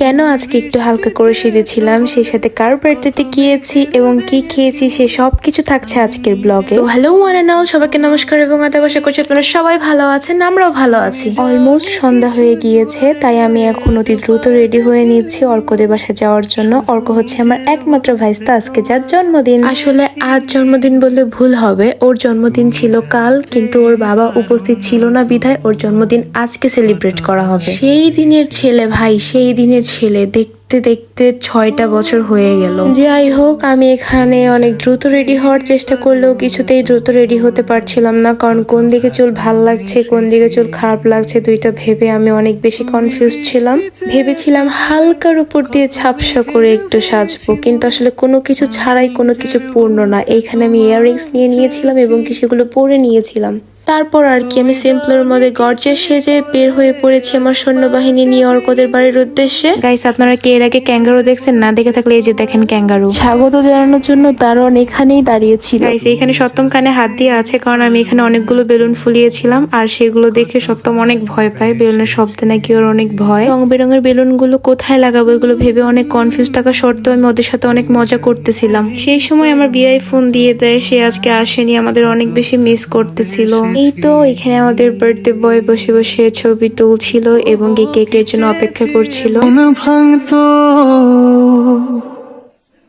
কেন আজকে একটু হালকা করে সেজেছিলাম? সেই সাথে কার বার্থডেতে গিয়েছি এবং কি খেয়েছি সে সব কিছু থাকছে আজকের ব্লগে। তো হ্যালো ওয়ান অল সবাইকে নমস্কার এবং আশা করছি আপনারা সবাই ভালো আছেন, আমরাও ভালো আছি। অলমোস্ট সন্ধ্যা হয়ে গিয়েছে, তাই আমি এখন অতি দ্রুত রেডি হয়ে নিচ্ছি অর্কদের বাসায় যাওয়ার জন্য। অর্ক হচ্ছে আমার একমাত্র ভাইস্তা আজকে, যার জন্মদিন। আসলে আজ জন্মদিন বললে ভুল হবে, ওর জন্মদিন ছিল কাল, কিন্তু ওর বাবা উপস্থিত ছিল না বিধায় ওর জন্মদিন আজকে সেলিব্রেট করা হবে। সেই দিনের ছেলে ভাই, সেই দিনের ছেলে, দেখতে দেখতে ছয়টা বছর হয়ে গেল। যাই হোক, আমি এখানে অনেক দ্রুত রেডি হওয়ার চেষ্টা করলেও কিছুতেই দ্রুত রেডি হতে পারছিলাম না, কারণ কোন দিকে চুল ভালো লাগছে, কোন দিকে চুল খারাপ লাগছে, দুইটা ভেবে আমি অনেক বেশি কনফিউজ ছিলাম। ভেবেছিলাম হালকার উপর দিয়ে ছাপসা করে একটু সাজবো, কিন্তু আসলে কোনো কিছু ছাড়াই কোনো কিছু পূর্ণ না। এইখানে আমি ইয়াররিংস নিয়ে নিয়েছিলাম এবং কি সেগুলো পরে নিয়েছিলাম। তারপর আর কি আমি সিম্পলের মধ্যে গর্জের সেজে বের হয়ে পড়েছি আমার সৈন্যবাহিনী নিয়ে অর্কদের বাড়ির উদ্দেশ্যে। গাইস আপনারা কে এর আগে ক্যাঙ্গারু দেখছেন? না দেখে থাকলে এই যে দেখেন ক্যাঙ্গারু স্বাগত জানানোর জন্য দারোয়ান এখানেই দাঁড়িয়েছিল গাইস এখানে সপ্তম কানে হাত দিয়ে আছে কারণ আমি এখানে অনেকগুলো বেলুন ফুলিয়েছিলাম আর সেগুলো দেখে সপ্তম অনেক ভয় পায়। বেলুনের শব্দে নাকি ওর অনেক ভয়। রং বেরঙের বেলুনগুলো কোথায় লাগাবো এগুলো ভেবে অনেক কনফিউজ থাকা সত্ত্বেও আমি ওদের সাথে অনেক মজা করতেছিলাম। সেই সময় আমার বিআই ফোন দিয়ে দেয় সে আজকে আসেনি আমাদের অনেক বেশি মিস করতেছিল। এই তো এখানে আমাদের বার্থডে বয় বসে বসে ছবি তুলছিল এবং এই কেকের জন্য অপেক্ষা করছিল। ভাঙতো।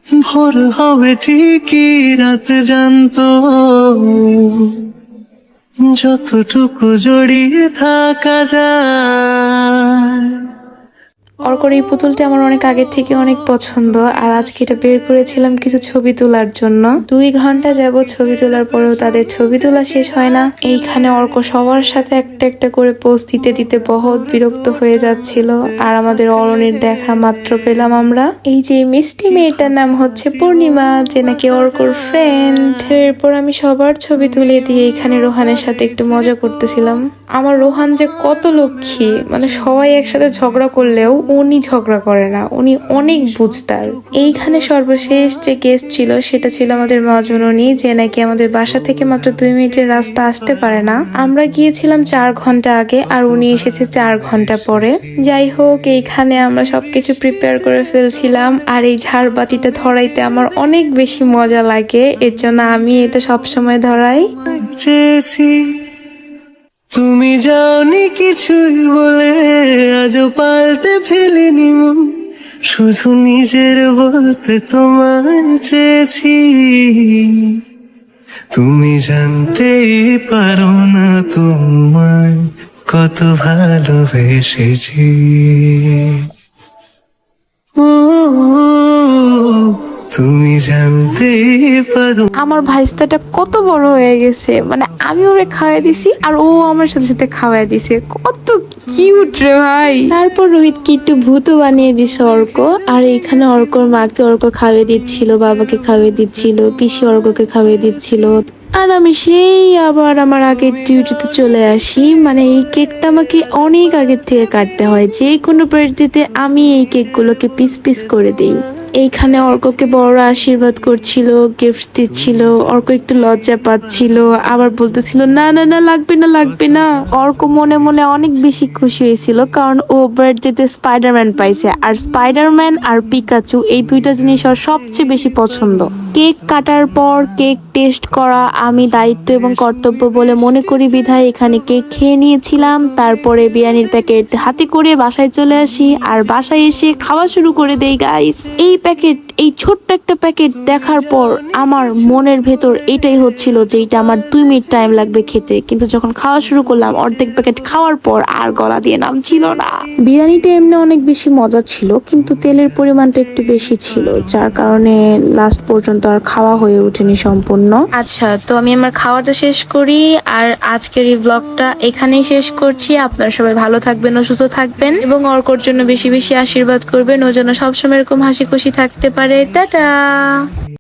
ভোর হবে ঠিকই রাত জানতো। যতটুকু জড়িয়ে থাকা যায়। অর্কর এই পুতুলটা আমার অনেক আগের থেকে অনেক পছন্দ। আর আজকে এটা বের করেছিলাম কিছু ছবি তোলার জন্য। দুই ঘণ্টা যাব ছবি তোলার পরেও তাদের ছবি তোলা শেষ হয় না। এইখানে অর্ক সবার সাথে একটা একটা করে পোস্ট দিতে দিতে বহুত বিরক্ত হয়ে যাচ্ছিল। আর আমাদের অরণের দেখা মাত্র পেলাম আমরা। এই যে মিষ্টি মেয়েটার নাম হচ্ছে পূর্ণিমা, যে নাকি অর্কর ফ্রেন্ড এরপর আমি সবার ছবি তুলে দিয়ে এখানে রোহানের সাথে একটু মজা করতেছিলাম। আমার রোহান যে কত লক্ষ্মী মানে সবাই একসাথে ঝগড়া করলেও উনি ঝগড়া করে না, উনি অনেক বুঝতার এইখানে সর্বশেষ যে গেস্ট ছিল, সেটা ছিল আমাদের মাজননী যে নাকি আমাদের বাসা থেকে মাত্র দুই মিনিটের রাস্তা আসতে পারে না। আমরা গিয়েছিলাম চার ঘণ্টা আগে, আর উনি এসেছে চার ঘণ্টা পরে। যাই হোক, এইখানে আমরা সবকিছু প্রিপেয়ার করে ফেলছিলাম, আর এই ঝাড়বাতিটা ধরাইতে আমার অনেক বেশি মজা লাগে। এর জন্য আমি এটা সবসময় ধরাই। তুমি যাওনি কিছুই বলে পাল্টে ফেলিনি মন, শুধু নিজের বলতে তোমার চেয়েছি। তুমি জানতে পারো না তোমায় কত ভালোবেসেছি। তুমি জানতেই পারো। আমার ভাইস্তাটা কত বড় হয়ে গেছে। মানে আমি ওরে খাওয়াই দিছি আর ও আমার সাথে সাথে খাওয়াই দিছে। কত কিউট রে ভাই। তারপর রোহিত কি একটু ভূত বানিয়ে দিছে অর্ক। আর এখানে অর্কর মাকে অর্ক খাওয়াই দিচ্ছিল বাবাকে খাওয়াই দিচ্ছিল পিসি অর্ককে খাওয়াই দিচ্ছিল। আর আমি সেই আবার আমার আগের ডিউটিতে চলে আসি। মানে এই কেকটা আমাকে অনেক আগের থেকে কাটতে হয়। যে কোনো বার্থডেতে আমি এই কেকগুলোকে পিস পিস করে দিই। এইখানে অর্ককে বড়রা আশীর্বাদ করছিল গিফট দিচ্ছিল, অর্ক একটু লজ্জা পাচ্ছিল, আবার বলতেছিল, না না না, লাগবে না লাগবে না। অর্ক মনে মনে অনেক বেশি খুশি হয়েছিল, কারণ ও বার্থডেতে স্পাইডারম্যান পাইছে। আর স্পাইডারম্যান আর পিকাচু এই দুইটা জিনিস ওর সবচেয়ে বেশি পছন্দ। কেক কাটার পর কেক টেস্ট করা আমি দায়িত্ব এবং কর্তব্য বলে মনে করি বিধায় এখানে কেক খেয়ে নিয়েছিলাম। তারপরে বিরিয়ানির প্যাকেট হাতে করে বাসায় চলে আসি আর বাসায় এসে খাওয়া শুরু করে দেই গাইস এই প্যাকেট, এই ছোট্ট একটা প্যাকেট দেখার পর আমার মনের ভেতর এটাই হচ্ছিল যে এটা আমার দুই মিনিট টাইম লাগবে খেতে। কিন্তু যখন খাওয়া শুরু করলাম, অর্ধেক প্যাকেট খাওয়ার পর আর গলা দিয়ে নামছিল না। বিরিয়ানিটা এমনি অনেক বেশি মজা ছিল, কিন্তু তেলের পরিমাণটা একটু বেশি ছিল, যার কারণে লাস্ট পর্যন্ত আর খাওয়া হয়ে ওঠেনি সম্পূর্ণ। আচ্ছা তো আমি আমার খাওয়াটা শেষ করি আর আজকের এই ব্লগটা এখানেই শেষ করছি। আপনারা সবাই ভালো থাকবেন ও সুস্থ থাকবেন এবং অর্কর জন্য বেশি বেশি আশীর্বাদ করবেন। ও যেন সবসময় এরকম হাসি খুশি থাকতে পারে। টাটা!